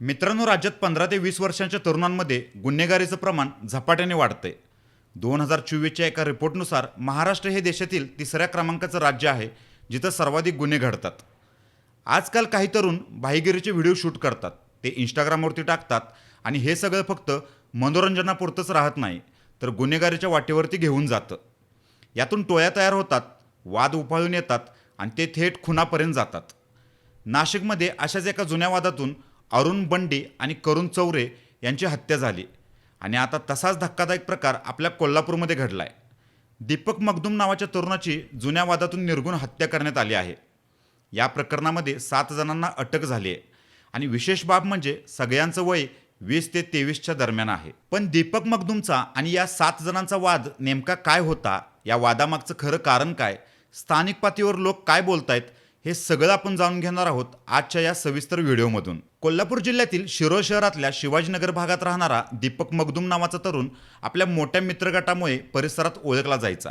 मित्रांनो राज्यात पंधरा ते वीस वर्षांच्या तरुणांमध्ये गुन्हेगारीचं प्रमाण झपाट्याने वाढतंय. दोन हजार चोवीसच्या एका रिपोर्टनुसार महाराष्ट्र हे देशातील तिसऱ्या क्रमांकाचं राज्य आहे जिथं सर्वाधिक गुन्हे घडतात. आजकाल काही तरुण भाईगिरीचे व्हिडिओ शूट करतात ते इंस्टाग्रामवरती टाकतात आणि हे सगळं फक्त मनोरंजनापुरतंच राहत नाही तर गुन्हेगारीच्या वाटेवरती घेऊन जातं. यातून टोळ्या तयार होतात वाद उफाळून येतात आणि ते थेट खुनापर्यंत जातात. नाशिकमध्ये अशाच एका जुन्या वादातून अरुण बंडी आणि करुण चौरे यांची हत्या झाली. आणि आता तसाच धक्कादायक प्रकार आपल्या कोल्हापूरमध्ये घडला आहे दीपक मगदूम नावाच्या तरुणाची जुन्या वादातून निर्गुण हत्या करण्यात आली आहे. या प्रकरणामध्ये सात जणांना अटक झाली आहे आणि विशेष बाब म्हणजे सगळ्यांचं वय वीस ते तेवीसच्या दरम्यान आहे. पण दीपक मगदूमचा आणि या सात जणांचा वाद नेमका काय होता? या वादामागचं खरं कारण काय? स्थानिक पातळीवर लोक काय बोलतायत? हे सगळं आपण जाणून घेणार आहोत आजच्या या सविस्तर व्हिडिओमधून. कोल्हापूर जिल्ह्यातील शिरोळ शहरातल्या शिवाजीनगर भागात राहणारा दीपक मगदूम नावाचा तरुण आपल्या मोठ्या मित्रगटामुळे परिसरात ओळखला जायचा.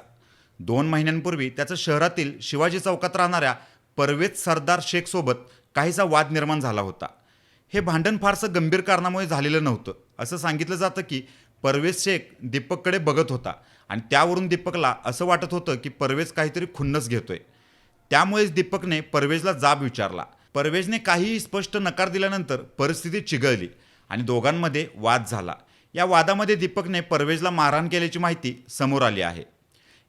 दोन महिन्यांपूर्वी त्याचं शहरातील शिवाजी चौकात राहणाऱ्या परवेज सरदार शेखसोबत काहीसा वाद निर्माण झाला होता. हे भांडण फारसं गंभीर कारणामुळे झालेलं नव्हतं. असं सांगितलं जातं की परवेज शेख दीपककडे बघत होता आणि त्यावरून दीपकला असं वाटत होतं की परवेज काहीतरी खुन्नस घेतोय. त्यामुळेच दीपकने परवेजला जाब विचारला. परवेजने काहीही स्पष्ट नकार दिल्यानंतर परिस्थिती चिघळली आणि दोघांमध्ये वाद झाला. या वादामध्ये दीपकने परवेजला मारहाण केल्याची माहिती समोर आली आहे.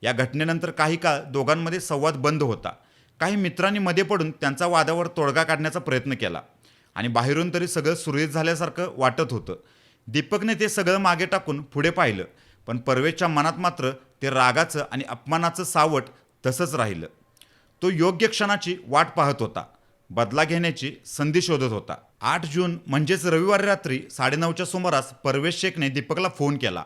या घटनेनंतर काही काळ दोघांमध्ये संवाद बंद होता. काही मित्रांनी मध्ये पडून त्यांचा वादावर तोडगा काढण्याचा प्रयत्न केला आणि बाहेरून तरी सगळं सुरळीत झाल्यासारखं वाटत होतं. दीपकने ते सगळं मागे टाकून पुढे पाहिलं पण परवेजच्या मनात मात्र ते रागाचं आणि अपमानाचं सावट तसंच राहिलं. तो योग्य क्षणाची वाट पाहत होता. बदला घेण्याची संधी शोधत होता. आठ जून म्हणजेच रविवारी रात्री साडेनऊच्या सुमारास परवेश शेखने दीपकला फोन केला.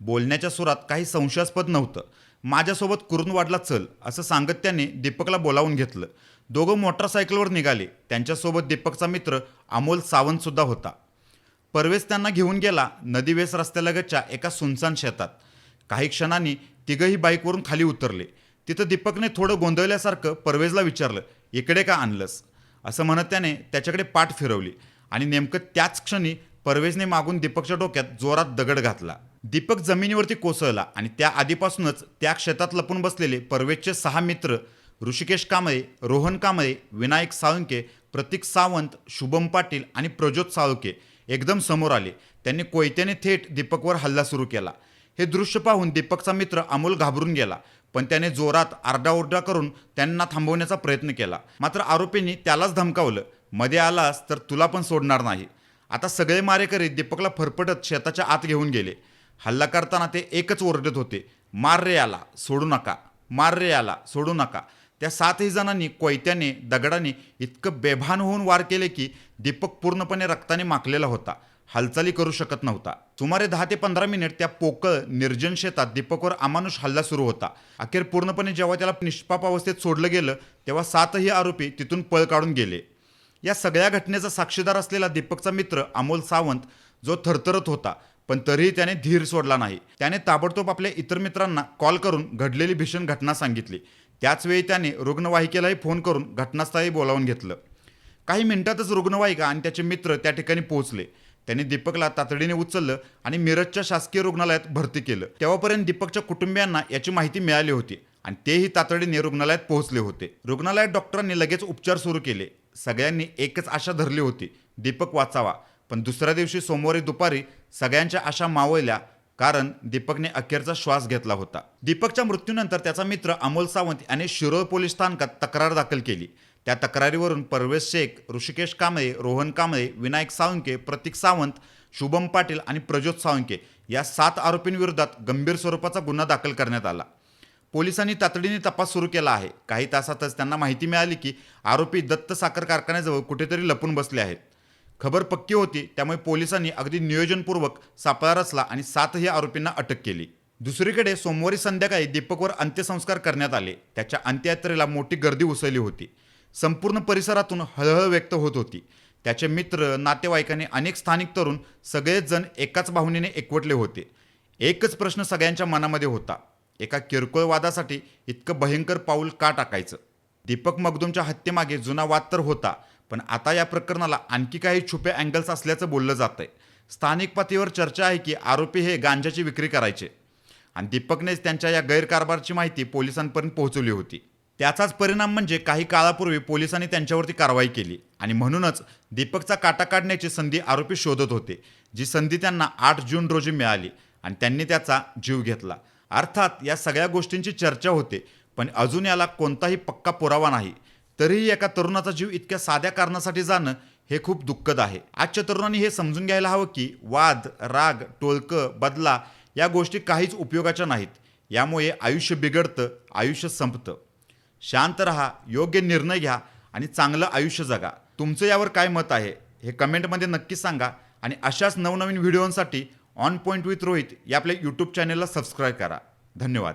बोलण्याच्या सुरात काही संशयास्पद नव्हतं. माझ्यासोबत कुरुंदवाडला चल असं सांगत त्याने दीपकला बोलावून घेतलं. दोघं मोटरसायकलवर निघाले. त्यांच्यासोबत दीपकचा मित्र अमोल सावंतसुद्धा होता. परवेश त्यांना घेऊन गेला नदीवेस रस्त्यालगतच्या एका सुनसान शेतात. काही क्षणांनी तिघंही बाईकवरून खाली उतरले. तिथं दीपकने थोडं गोंधळल्यासारखं परवेजला विचारलं इकडे का आणलंस? असं म्हणत त्याने त्याच्याकडे पाठ फिरवली आणि नेमकं त्याच क्षणी परवेजने मागून दीपकच्या डोक्यात जोरात दगड घातला. दीपक जमिनीवरती कोसळला आणि त्या आधीपासूनच त्या क्षेत्रात लपून बसलेले परवेजचे सहा मित्र ऋषिकेश कांबळे रोहन कांबळे विनायक साळुंके प्रतीक सावंत शुभम पाटील आणि प्रज्योत साळुके एकदम समोर आले. त्यांनी कोयत्याने थेट दीपकवर हल्ला सुरू केला. हे दृश्य पाहून दीपकचा मित्र अमोल घाबरून गेला. पण त्याने जोरात आरडाओरडा करून त्यांना थांबवण्याचा प्रयत्न केला. मात्र आरोपींनी त्यालाच धमकावलं. मध्ये आलास तर तुला पण सोडणार नाही. आता सगळे मारेकरी दीपकला फरफटत शेताच्या आत घेऊन गेले. हल्ला करताना ते एकच ओरडत होते. मार रे आला सोडू नका. मार रे आला सोडू नका. त्या सातही जणांनी कोयत्याने दगडाने इतकं बेभान होऊन वार केले की दीपक पूर्णपणे रक्ताने माखलेला होता. हालचाली करू शकत नव्हता. सुमारे दहा ते पंधरा मिनिट त्या पोकळ निर्जन शेतात दीपकवर अमानुष हल्ला सुरू होता. अखेर पूर्णपणे जेव्हा त्याला निष्पाप अवस्थेत सोडलं गेलं तेव्हा सातही आरोपी तिथून पळ काढून गेले. या सगळ्या घटनेचा साक्षीदार असलेला दीपकचा मित्र अमोल सावंत जो थरथरत होता पण तरीही त्याने धीर सोडला नाही. त्याने ताबडतोब आपल्या इतर मित्रांना कॉल करून घडलेली भीषण घटना सांगितली. त्याचवेळी त्याने रुग्णवाहिकेलाही फोन करून घटनास्थळी बोलावून घेतलं. काही मिनिटातच रुग्णवाहिका आणि त्याचे मित्र त्या ठिकाणी पोहोचले. त्यांनी दीपकला तातडीने उचललं आणि मिरजच्या शासकीय रुग्णालयात भरती केलं. तेव्हापर्यंत दीपकच्या कुटुंबियांना याची माहिती मिळाली होती आणि तेही तातडीने रुग्णालयात पोहोचले होते. रुग्णालयात डॉक्टरांनी लगेच उपचार सुरू केले. सगळ्यांनी एकच आशा धरली होती दीपक वाचावा. पण दुसऱ्या दिवशी सोमवारी दुपारी सगळ्यांच्या आशा मावळल्या कारण दीपकने अखेरचा श्वास घेतला होता. दीपकच्या मृत्यूनंतर त्याचा मित्र अमोल सावंत याने शिरोळ पोलीस स्थानकात तक्रार दाखल केली. त्या तक्रारीवरून परवेश शेख ऋषिकेश कांबळे रोहन कांबळे विनायक साळुंके प्रतीक सावंत शुभम पाटील आणि प्रज्योत साळुंके या सात आरोपींविरोधात गंभीर स्वरूपाचा गुन्हा दाखल करण्यात आला. पोलिसांनी तातडीने तपास सुरू केला आहे. काही तासातच त्यांना माहिती मिळाली की आरोपी दत्त साखर कारखान्याजवळ कुठेतरी लपून बसले आहेत. खबर पक्की होती त्यामुळे पोलिसांनी अगदी नियोजनपूर्वक सापळा रचला आणि सातही आरोपींना अटक केली. दुसरीकडे सोमवारी संध्याकाळी दीपकवर अंत्यसंस्कार करण्यात आले. त्याच्या अंत्ययात्रेला मोठी गर्दी उसळली होती. संपूर्ण परिसरातून हळहळ व्यक्त होत होती. त्याचे मित्र नातेवाईकांनी अनेक स्थानिक तरुण सगळेच जण एकाच भावनेने एकवटले होते. एकच प्रश्न सगळ्यांच्या मनामध्ये होता. एका किरकोळ वादासाठी इतकं भयंकर पाऊल का टाकायचं? दीपक मगदूमच्या हत्येमागे जुना वाद तर होता पण आता या प्रकरणाला आणखी काही छुपे अँगल्स असल्याचं बोललं जात आहे स्थानिक पातळीवर चर्चा आहे की आरोपी हे गांजाची विक्री करायचे. आणि दीपकनेच त्यांच्या या गैरकारभारची माहिती पोलिसांपर्यंत पोहोचवली होती. त्याचाच परिणाम म्हणजे काही काळापूर्वी पोलिसांनी त्यांच्यावरती कारवाई केली. आणि म्हणूनच दीपकचा काटा काढण्याची संधी आरोपी शोधत होते जी संधी त्यांना आठ जून रोजी मिळाली आणि त्यांनी त्याचा जीव घेतला. अर्थात या सगळ्या गोष्टींची चर्चा होते पण अजून याला कोणताही पक्का पुरावा नाही. तरीही एका तरुणाचा जीव इतक्या साध्या कारणासाठी जाणं हे खूप दुःखद आहे. आजच्या तरुणांनी हे समजून घ्यायला हवं की वाद राग टोलकं बदला या गोष्टी काहीच उपयोगाच्या नाहीत. यामुळे आयुष्य बिघडतं आयुष्य संपतं. शांत रहा योग्य निर्णय घ्या आणि चांगलं आयुष्य जगा. तुमचं यावर काय मत आहे हे कमेंटमध्ये नक्की सांगा आणि अशाच नवनवीन व्हिडिओंसाठी ऑन पॉईंट विथ रोहित या आपल्या यूट्यूब चॅनेलला सबस्क्राईब करा. धन्यवाद.